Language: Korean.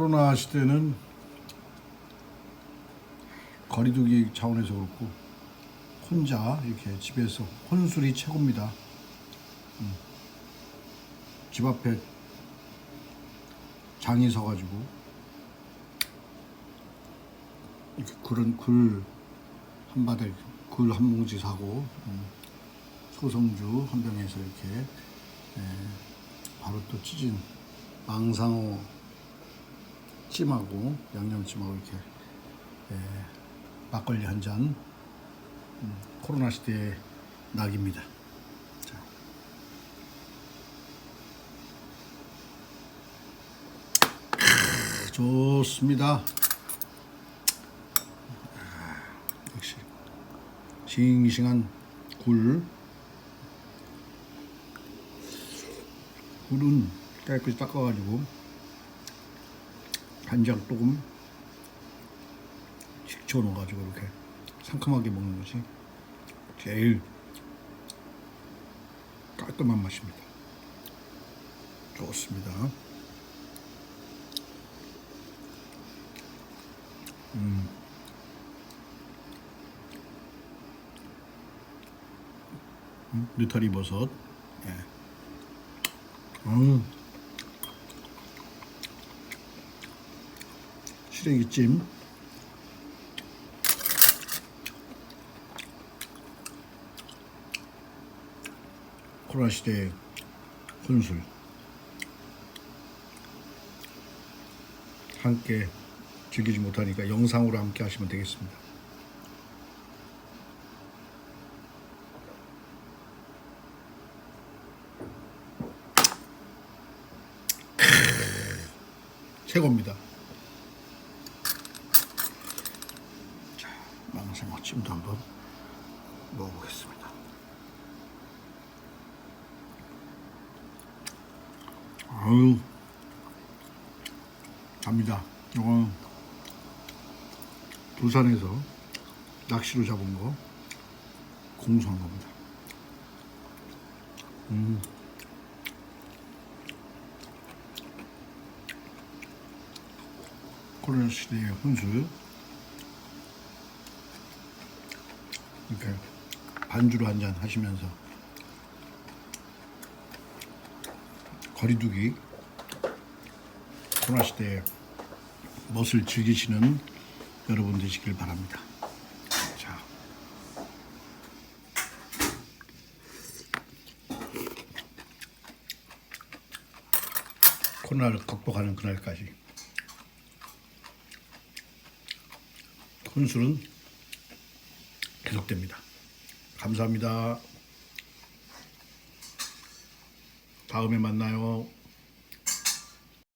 코로나 시대는 거리두기 차원에서 그렇고 혼자 이렇게 집에서 혼술이 최고입니다. 음. 집 앞에 장이 서가지고 이렇게 굴은 굴한 바닥 굴한 뭉치 사고 음, 소성주 한 병에서 이렇게 에, 바로 또 찢은 망상어 찜하고 양념찜하고 이렇게 에, 막걸리 한잔 음, 코로나 시대의 낙입니다. 자. 크, 좋습니다. 아, 역시 싱싱한 굴 굴은 깨끗이 닦아가지고 간장 조금 식초 넣어가지고 이렇게 상큼하게 먹는 것이 제일 깔끔한 맛입니다. 좋습니다. 음. 음, 느타리 버섯. 예. 음. 시래기찜. 코로나 시대의 혼술. 함께 즐기지 못하니까 영상으로 함께 하시면 되겠습니다. 최고입니다. 자, 찜도 한번 먹어보겠습니다. 아유, 갑니다. 이건 부산에서 낚시로 잡은 거 공수한 겁니다. 음. 코로나 시대의 혼술 이렇게 반주로 한 잔 하시면서 거리두기 코로나 시대에 멋을 즐기시는 여러분 되시길 바랍니다. 자. 코로나를 극복하는 그날까지 혼술은 계속됩니다. 감사합니다. 다음에 만나요.